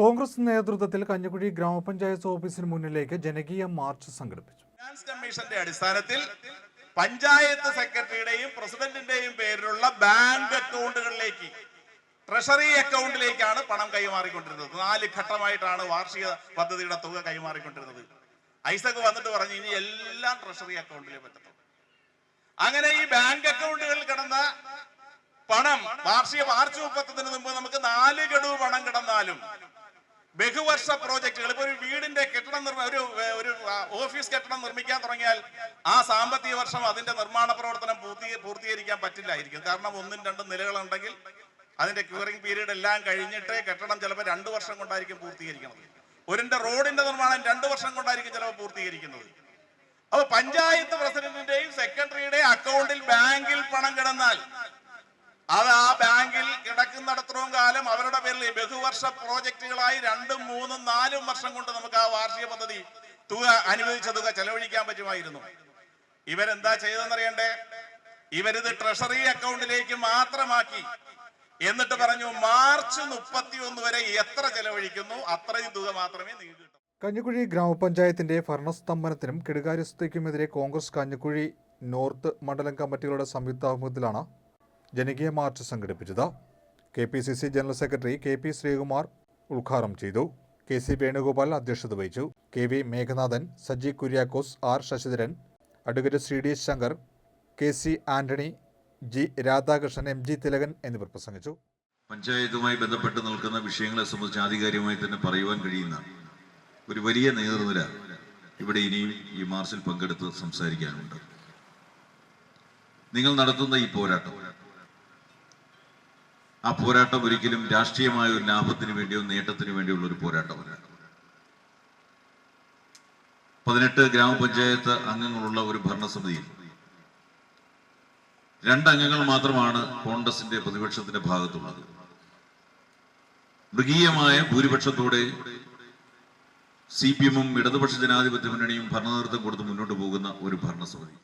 കോൺഗ്രസ് നേതൃത്വത്തിൽ കഞ്ഞിക്കുഴി ഗ്രാമപഞ്ചായത്ത് ഓഫീസിന് മുന്നിലേക്ക് ജനകീയ മാർച്ച് സംഘടിപ്പിച്ചു. ഫിനാൻസ് കമ്മീഷന്റെ അടിസ്ഥാനത്തിൽ പഞ്ചായത്ത് സെക്രട്ടറിയുടെയും പ്രസിഡന്റിന്റെയും പേരിലുള്ള ബാങ്ക് അക്കൗണ്ടുകളിലേക്ക് ട്രഷറി അക്കൗണ്ടിലേക്കാണ് പണം കൈമാറിക്കൊണ്ടിരുന്നത്. നാല് ഘട്ടമായിട്ടാണ് വാർഷിക പദ്ധതിയുടെ തുക കൈമാറിക്കൊണ്ടിരുന്നത്. ഐസക് വന്നിട്ട് പറഞ്ഞു ഇനി എല്ലാം ട്രഷറി അക്കൗണ്ടിലേ പറ്റത്തുള്ളൂ. അങ്ങനെ ഈ ബാങ്ക് അക്കൗണ്ടുകളിൽ കിടന്ന പണം വാർഷിക മാർച്ച് മുപ്പത്തൊന്നിന് മുമ്പ് നമുക്ക് നാല് ഗഡു പണം കിടന്നാലും ബഹുവർഷ പ്രോജക്റ്റുകൾ. ഇപ്പൊ ഒരു വീടിന്റെ കെട്ടിടം ഒരു ഒരു ഓഫീസ് കെട്ടിടം നിർമ്മിക്കാൻ തുടങ്ങിയാൽ ആ സാമ്പത്തിക വർഷം അതിന്റെ നിർമ്മാണ പ്രവർത്തനം പൂർത്തീ പൂർത്തീകരിക്കാൻ പറ്റില്ലായിരിക്കും. കാരണം ഒന്നും രണ്ടും നിലകളുണ്ടെങ്കിൽ അതിന്റെ ക്യൂറിംഗ് പീരീഡ് എല്ലാം കഴിഞ്ഞിട്ട് കെട്ടിടം ചിലപ്പോൾ രണ്ട് വർഷം കൊണ്ടായിരിക്കും പൂർത്തീകരിക്കുന്നത്. ഒരിന്റെ റോഡിന്റെ നിർമ്മാണം രണ്ട് വർഷം കൊണ്ടായിരിക്കും ചിലപ്പോൾ പൂർത്തീകരിക്കുന്നത്. അപ്പൊ പഞ്ചായത്ത് പ്രസിഡന്റിന്റെയും സെക്രട്ടറിയുടെയും അക്കൗണ്ടിൽ ബാങ്കിൽ പണം കിടന്നാൽ അത് ആ ബാങ്കിൽ കിടക്കുന്നിടത്തോളം കാലം അവരുടെ പേരിൽ ബഹുവർഷ പ്രോജക്റ്റുകളായി രണ്ടും മൂന്നും നാലും വർഷം കൊണ്ട് നമുക്ക് ആ വാർഷിക പദ്ധതി തുക അനുവദിച്ച തുക ചെലവഴിക്കാൻ പറ്റുമായിരുന്നു. ഇവരെന്താ ചെയ്തെന്നറിയണ്ടേ ഇവരിത് ട്രഷറി അക്കൗണ്ടിലേക്ക് മാത്രമാക്കി. എന്നിട്ട് പറഞ്ഞു മാർച്ച് മുപ്പത്തി ഒന്ന് വരെ എത്ര ചെലവഴിക്കുന്നു അത്രയും തുക മാത്രമേ നിങ്ങൾക്ക് കഞ്ഞിക്കുഴി ഗ്രാമപഞ്ചായത്തിന്റെ ഭരണസ്തംഭനത്തിനും കെടുകാര്യസ്ഥയ്ക്കുമെതിരെ കോൺഗ്രസ് കഞ്ഞിക്കുഴി നോർത്ത് മണ്ഡലം കമ്മിറ്റികളുടെ സംയുക്താഭിമുഖത്തിലാണ് ജനകീയ മാർച്ച് സംഘടിപ്പിച്ചത് K P C C general secretary K P Sreekumar ഉദ്ഘാടനം ചെയ്തു. കെ സി വേണുഗോപാൽ അധ്യക്ഷത വഹിച്ചു. K V Meghanathan Saji Kuriakose R Sasidharan advocate C D Shankar K C Antony G Radhakrishnan M G Thilakan എന്നിവർ പ്രസംഗിച്ചു. പഞ്ചായത്തുമായി ബന്ധപ്പെട്ട് നിൽക്കുന്ന വിഷയങ്ങളെ സംബന്ധിച്ച് ആധികാരികമായി തന്നെ പറയുവാൻ കഴിയുന്ന ഒരു വലിയ നേതൃനിര ഇവിടെ ഇനിയും ഈ മാർച്ചിൽ പങ്കെടുത്ത് സംസാരിക്കാനുണ്ട്. നിങ്ങൾ നടത്തുന്ന ഈ പോരാട്ടം ആ പോരാട്ടം ഒരിക്കലും രാഷ്ട്രീയമായ ഒരു ലാഭത്തിന് വേണ്ടിയോ നേട്ടത്തിന് വേണ്ടിയുള്ള ഒരു പോരാട്ടമല്ല. പതിനെട്ട് ഗ്രാമപഞ്ചായത്ത് അംഗങ്ങളുള്ള ഒരു ഭരണസമിതിയിൽ രണ്ടംഗങ്ങൾ മാത്രമാണ് കോൺഗ്രസിന്റെ പ്രതിപക്ഷത്തിന്റെ ഭാഗത്തുള്ളത്. മൃഗീയമായ ഭൂരിപക്ഷത്തോടെ സി പി എമ്മും ഇടതുപക്ഷ ജനാധിപത്യ മുന്നണിയും ഭരണനേതൃത്വം കൊടുത്ത് മുന്നോട്ട് പോകുന്ന ഒരു ഭരണസമിതി.